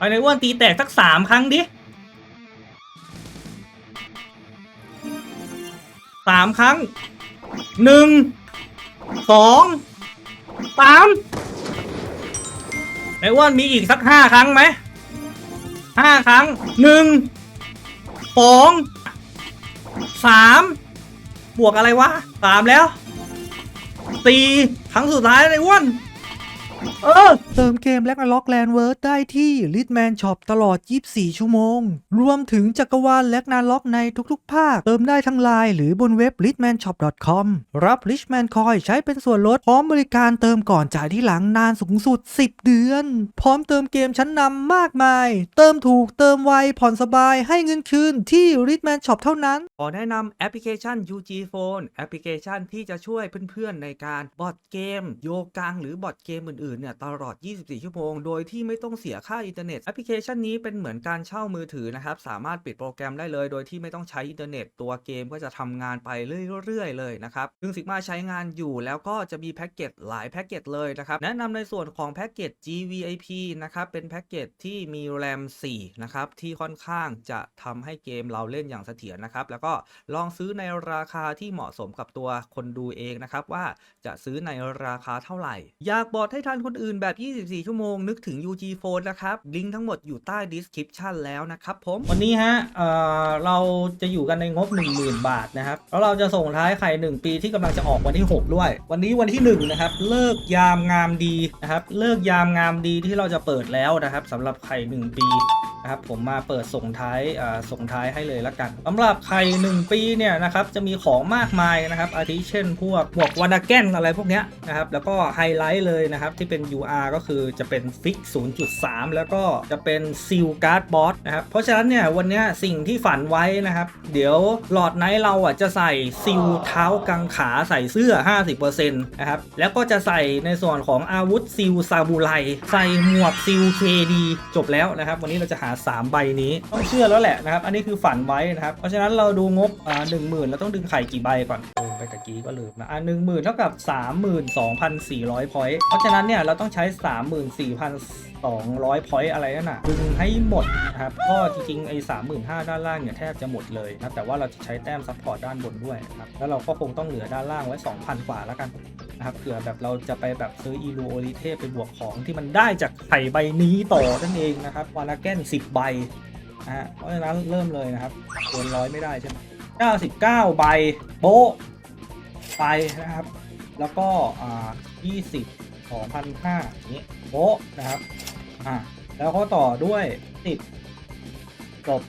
ไปในอ้วนตีแตกสักสามครั้งดิสามครั้งหนึ่งสองสามในอ้วนมีอีกสักห้าครั้งไหมห้าครั้งหนึ่งสองสามบวกอะไรวะสามแล้วสี่ครั้งสุดท้ายในอ้วน เออเติมเกมแลกนาล็อกแลนเวิร์ดได้ที่ l i t m a n Shop ตลอด 24 ชั่วโมง รวมถึงจักรวาลแลกนาล็อกในทุกๆ ภาค เติมได้ทั้งไลน์หรือบนเว็บ l i t m a n Shop com รับ Richman Coin ใช้เป็นส่วนลด พร้อมบริการเติมก่อนจ่ายที่หลังนานสูงสุด 10 เดือน พร้อมเติมเกมชั้นนำมากมาย เติมถูกเติมไวผ่อนสบายให้เงินคืนที่ l i t m a n Shop เท่านั้น ขอแนะนำแอปพลิเคชัน UG Phone แอปพลิเคชันที่จะช่วยเพื่อนๆ ในการบอดเกม โยกังหรือบอดเกมอื่นๆ เนี่ยตลอด 24 ชั่วโมง โดยที่ไม่ต้องเสียค่าอินเทอร์เน็ต แอปพลิเคชันนี้เป็นเหมือนการเช่ามือถือนะครับ สามารถปิดโปรแกรมได้เลย โดยที่ไม่ต้องใช้อินเทอร์เน็ต ตัวเกมก็จะทำงานไปเรื่อยๆ เลยนะครับซึ่ง Sigma ใช้งานอยู่แล้วก็จะมีแพ็กเกจหลายแพ็กเกจเลยนะครับ แนะนำในส่วนของแพ็กเกจ GVIP นะครับ เป็นแพ็กเกจที่มี RAM 4นะครับ ที่ค่อนข้างจะทำให้เกมเราเล่นอย่างเสถียรนะครับ แล้วก็ลองซื้อในราคาที่เหมาะสมกับตัวคนดูเองนะครับว่าจะซื้อในราคาเท่าไหร่ อยากบอดให้ทันคนอื่นแบบ 24 ชั่วโมงนึกถึง UG Phone นะครับ ลิงก์ทั้งหมดอยู่ใต้ description แล้วนะครับผม วันนี้ฮะเอ่อเราจะอยู่กันในงบ 10,000 บาทนะครับ แล้วเราจะส่งท้ายไข่1 ปีที่กำลังจะออกวันที่ 6 ด้วย วันนี้วันที่ 1 นะครับ เลิกยามงามดีนะครับ เลิกยามงามดีที่เราจะเปิดแล้วนะครับสำหรับไข่ 1 ปี นะครับผมมาเปิดส่งท้ายส่งท้ายให้เลยละกันสำหรับไข่1ปีเนี่ยนะครับจะมีของมากมายนะครับอาทิเช่น พวกพวกวานาแกนอะไรพวกเนี้ยนะครับแล้วก็ไฮไลท์เลยนะครับที่เป็น UR ก็คือจะเป็นฟิก 0.3 แล้วก็จะเป็นซิลการ์ดบอสนะครับเพราะฉะนั้นเนี่ยวันนี้สิ่งที่ฝันไว้นะครับ เดี๋ยวหลอดไนท์เราอะจะใส่ซิลเท้ากังขาใส่เสื้อ 50%นะครับแล้วก็จะใส่ในส่วนของอาวุธซิลซาบูไรใส่หมวกซิลเคดีจบแล้วนะครับ วันนี้เราจะหา3 ใบนี้ต้องเชื่อแล้วแหละนะครับ อันนี้คือฝันไว้นะครับ เพราะฉะนั้นเราดูงบอ่าหนึ่งหมื่นเราต้องดึงไข่กี่ใบก่อนเออไปตะกี้ก็ลืมนะอ่าหนึ่งหมื่นเท่ากับ 32,400พอยต์เพราะฉะนั้นเนี่ยเราต้องใช้ 34,200 พอยต์อะไรนั่นน่ะดึงให้หมดนะครับก็จริงๆ ไอ้35,000ด้านล่างเนี่ยแทบจะหมดเลยนะแต่ว่าเราจะใช้แต้มซัพพอร์ตด้านบนด้วยนะครับแล้วเราก็คงต้องเหลือด้านล่างไว้ 2,000 กว่าแล้วกันนะครับเผื่อแบบเราจะไปแบบซื้ออีลูโอริเทไปบวกของที่มันได้จากไข่ใบนี้ต่อนั่นเองนะครับวานาแกน10ใบนะฮะเพราะฉะนั้นเริ่มเลยนะครับเกินร้อยไม่ได้ใช่ไหม99 ใบโบ๊ะไปนะครับ แล้วก็อ่า20 2,500อย่างนี้โบ๊ะนะครับอ่าแล้วก็ต่อด้วย10จบ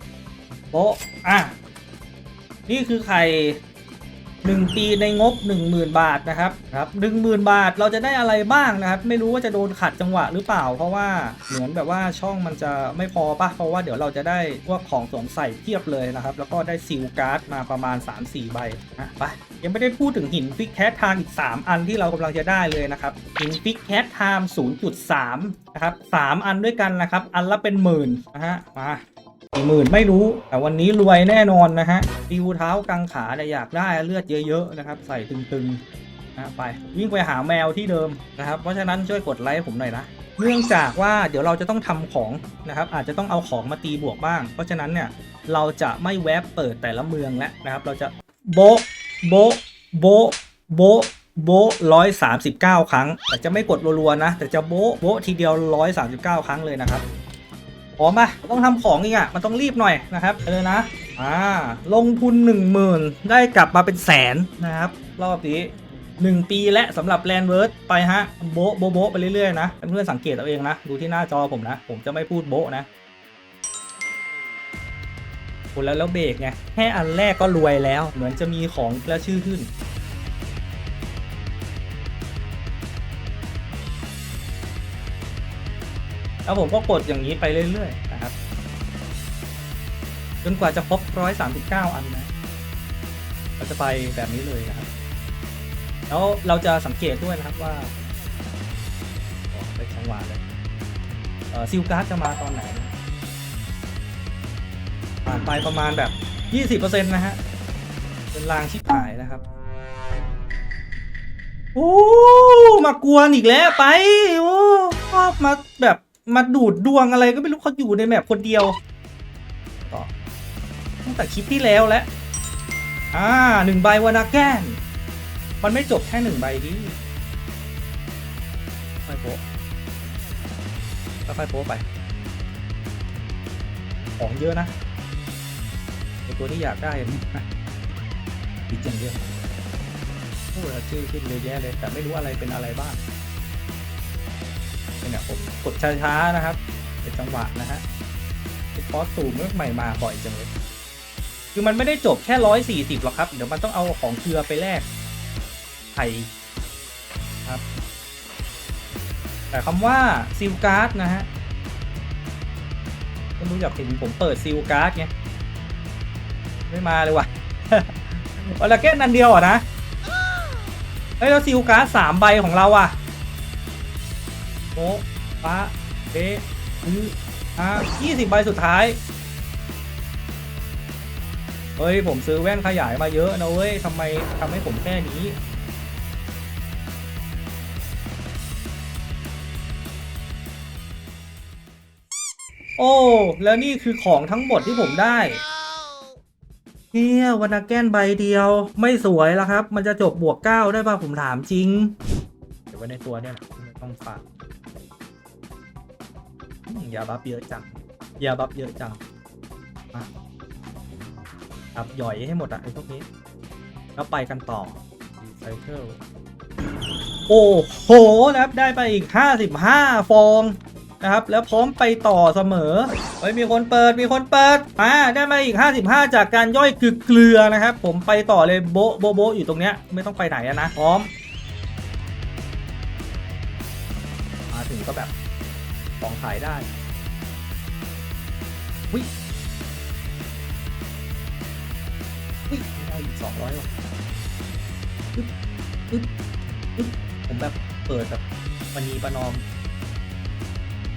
โบ๊ะอะนี่คือไข่ หนึ่งปีในงบ 10,000 บาทนะครับครับหนึ่งหมื่นบาทเราจะได้อะไรบ้างนะครับ ไม่รู้ว่าจะโดนขัดจังหวะหรือเปล่า เพราะว่าเหมือนแบบว่าช่องมันจะไม่พอปะเพราะว่าเดี๋ยวเราจะได้พวกของสวมใส่เทียบเลยนะครับ แล้วก็ได้ซิลการ์ดมาประมาณ 3-4 ใบนะไปยังไม่ได้พูดถึงหินฟิกแคทไทม์อีก 3 อันที่เรากำลังจะได้เลยนะครับหินฟิกแคทไทม์0.3 นะครับ 3 อันด้วยกันนะครับ อันละเป็นหมื่นนะฮะมา กี่หมื่นไม่รู้ แต่วันนี้รวยแน่นอนนะฮะดิวเท้ากังขาเนี่ยอยากได้เลือดเยอะๆนะครับ ใส่ตึงๆนะไปวิ่งไปหาแมวที่เดิมนะครับ เพราะฉะนั้นช่วยกดไลค์ผมหน่อยนะเนื่องจากว่าเดี๋ยวเราจะต้องทำของนะครับ อาจจะต้องเอาของมาตีบวกบ้าง เพราะฉะนั้นเนี่ยเราจะไม่แวบเปิดแต่ละเมืองแล้วนะครับ เราจะโบะโบะโบะโบะโบะร้อยสามสิบเก้าครั้ง แต่จะไม่กดรัวๆนะ แต่จะโบะโบะทีเดียวร้อยสามสิบเก้าครั้งเลยนะครับ พร้อมปะต้องทำของอีกอะ มันต้องรีบหน่อยนะครับไปเลยนะ อ่า ลงทุน 1 0,000 ได้กลับมาเป็นแสนนะครับ รอบนี้1 ปีและสำหรับแลนเวิร์ดไปฮะ โบโบโบไปเรื่อยๆนะเพื่อนสังเกตเอาเองนะ ดูที่หน้าจอผมนะ ผมจะไม่พูดโบนะโอ้แล้วแล้วเบรกไงแค่อันแรกก็รวยแล้ว เหมือนจะมีของแล้วชื่อขึ้น แล้วผมก็กดอย่างนี้ไปเรื่อยๆนะครับ จนกว่าจะครบ 139 อันนะเราจะไปแบบนี้เลยนะครับ แล้วเราจะสังเกตด้วยนะครับว่าไปจังหวะเลยเซิลการ์ดจะมาตอนไหนผ่านไปประมาณแบบ 20%นะฮะ เป็นลางชิบหายนะครับโอ้มากวนอีกแล้วไป โอ้ชอบมาแบบ มาดูดดวงอะไรก็ไม่รู้เขาอยู่ในแมปคนเดียวตั้งแต่คลิปที่แล้วแล้วอ่าหนึ่งใบวานาแกน มันไม่จบแค่หนึ่งใบดิค่อยโป๊ะค่อยโป๊ะไป ของเยอะนะไอตัวที่อยากได้นะดิจังเยอะโอ้ชื่อขึ้นเยอะแยะเลย แต่ไม่รู้อะไรเป็นอะไรบ้าง เนี่ยผมกดช้าๆนะครับ เป็นจังหวะนะฮะเป็นคอสตูมใหม่มาบ่อยจังเลย คือมันไม่ได้จบแค่ร้อยสี่สิบหรอกครับ เดี๋ยวมันต้องเอาของเกลือไปแลกไข่ครับ แต่คำว่าซิลการ์ดนะฮะไม่รู้อยากเห็นผมเปิดซิลการ์ดไงไม่มาเลยว่ะวันละแค่นันเดียวอะนะเฮ้ยแล้วซิลการ์ดสามใบของเราอะ โอ้ฟ้าเดอืออะยี่สิบใบสุดท้าย เฮ้ย ผมซื้อแว่นขยายมาเยอะนะเว้ยทำไมทำให้ผมแค่นี้โอ้ แล้วนี่คือของทั้งหมดที่ผมได้เนี่ยวันาแกนใบเดียว ไม่สวยแล้วครับ มันจะจบบวกเก้าได้ป่ะผมถามจริง เดี๋ยวไว้ในตัวเนี่ยแหละต้องฝาก ยาบัฟเยอะจังยาบัฟเยอะจังอะอับหย่อยให้หมดอะไอ้พวกนี้ แล้วไปกันต่อไซเคิลโอ้โหนะครับได้ไปอีก 55 ฟองนะครับ แล้วพร้อมไปต่อเสมอเฮ้ยมีคนเปิดมีคนเปิดอ่าได้มาอีก 55 จากการย่อยคือเกลือนะครับ ผมไปต่อเลยโบะโบะโบะอยู่ตรงเนี้ยไม่ต้องไปไหนอะนะพร้อม มาถึงก็แบบ ของขายได้วิวิได้อีกสองร้อยว่ะอึ๊บอึ๊บอึ๊บผมแบบเปิดแบบปณีประนอม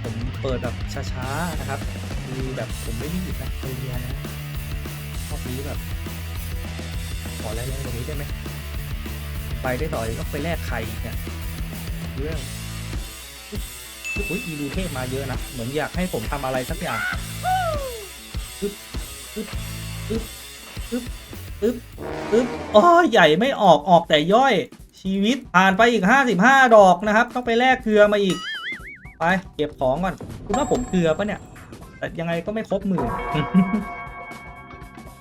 ผมเปิดแบบช้าๆนะครับ คือแบบผมไม่รีบนะเรียนนะรอบนี้แบบ ขอแรงๆตรงนี้ได้ไหม ไปได้ต่อเลยต้องไปแลกไข่อีกเนี่ยเรื่อง อุ้ยอีรูเทพมาเยอะนะ เหมือนอยากให้ผมทำอะไรสักอย่างอึ๊บอึ๊บอึ๊บอึ๊บอึ๊บอึ๊บอ๋อใหญ่ไม่ออกออกแต่ย่อยชีวิตผ่านไปอีก 55 ดอกนะครับ ต้องไปแลกเกลือมาอีก ไป เก็บของก่อนคุณว่าผมเกลือปะเนี่ย แต่ยังไงก็ไม่ครบหมื่น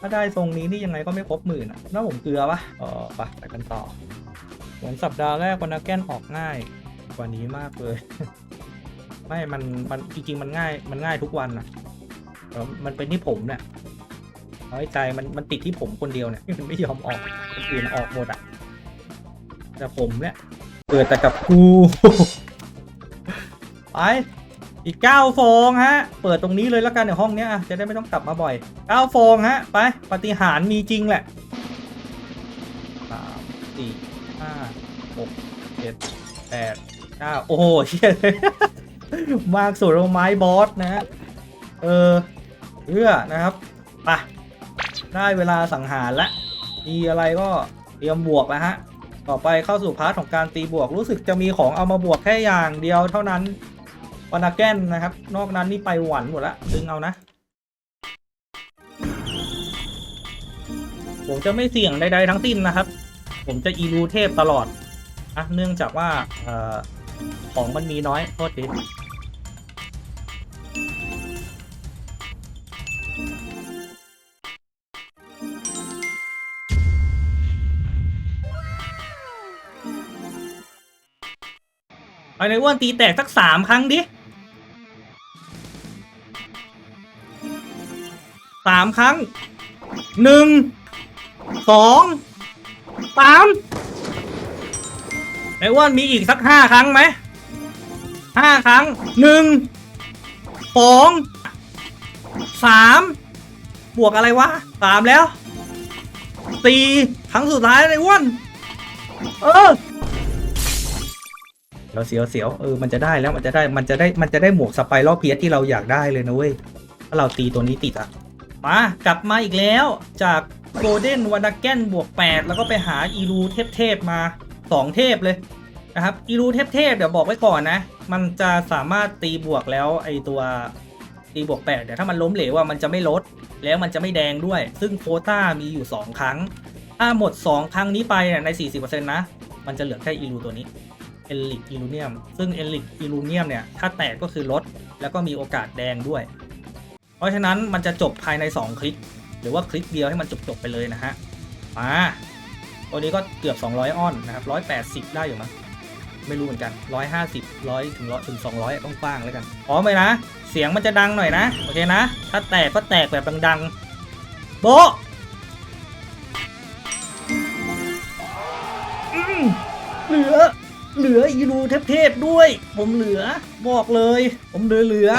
ถ้าได้ทรงนี้นี่ยังไงก็ไม่ครบหมื่นอะน่าผมเกลือปะเออไปไปกันต่อ เหมือนสัปดาห์แรกวันนักแก้นออกง่ายกว่านี้มากเลย ไม่มันมันจริงๆมันง่ายมันง่ายทุกวันนะแต่มันเป็นที่ผมเนี่ยน้อยใจมันมันติดที่ผมคนเดียวเนี่ยมันไม่ยอมออกคนอื่นออกหมดอะแต่ผมเนี่ยเปิดแต่กับกูไปอีกเก้าฟองฮะ เปิดตรงนี้เลยแล้วกันเดี๋ยวห้องเนี้ยอะจะได้ไม่ต้องกลับมาบ่อยเก้าฟองฮะ ไปปฏิหารมีจริงแหละสามสี่ห้าหกเจ็ดแปดเก้าโอ้โหเชี่ย มากสุดเราไม้บอสนะฮะเออเพื่อนะครับไปได้เวลาสังหารละมีอะไรก็เตรียมบวกแล้วฮะต่อไปเข้าสู่พาร์ทของการตีบวกรู้สึกจะมีของเอามาบวกแค่อย่างเดียวเท่านั้นวานาแกนนะครับ นอกนั้นนี่ไปหวันหมดละดึงเอานะผมจะไม่เสี่ยงใดๆทั้งสิ้นนะครับ ผมจะอีรูเทพตลอดอะเนื่องจากว่าออของมันมีน้อยโทษที ไปในอ้วนตีแตกสักสามครั้งดิสามครั้งหนึ่งสองสามในอ้วนมีอีกสักห้าครั้งไหมห้าครั้งหนึ่งสองสามบวกอะไรวะสามแล้วสี่ครั้งสุดท้ายในอ้วนเออ สียวเสียวเสียวเออมันจะได้แล้วมันจะได้มันจะได้มันจะได้หมวกสไปรัลเพียสที่เราอยากได้เลยนะเว้ยถ้าเราตีตัวนี้ติดอะมากลับมาอีกแล้วจากโกลเด้นวานาแกนบวก 8 แล้วก็ไปหาอีรูเทพๆมา 2 เทพเลยนะครับอีรูเทพๆเดี๋ยวบอกไว้ก่อนนะ มันจะสามารถตีบวกแล้วไอตัวตีบวก8เดี๋ยวถ้ามันล้มเหลวอะมันจะไม่ลด แล้วมันจะไม่แดงด้วย ซึ่งโคต้ามีอยู่ 2 ครั้ง ถ้าหมด 2 ครั้งนี้ไปเนี่ยใน 40%นะ มันจะเหลือแค่อีรูตัวนี้ เอลิกอีลูเนียม ซึ่งเอลิกอีลูเนียมเนี่ย ถ้าแตกก็คือลด แล้วก็มีโอกาสแดงด้วย เพราะฉะนั้นมันจะจบภายใน 2 คลิก หรือว่าคลิกเดียวให้มันจบๆไปเลยนะฮะ มาตัวนี้ก็เกือบ 200อ้อนนะครับ180 ได้อยู่มั้งไม่รู้เหมือนกัน 150 100 ถึง100ถึง200 ต้องกว้างแล้วกันพร้อมเลยนะ เสียงมันจะดังหน่อยนะ โอเคนะ ถ้าแตกก็แตกแบบดังๆ โบเหลือ เหลืออีรูเทพๆด้วย ผมเหลือบอกเลย ผมเหลือเหลือ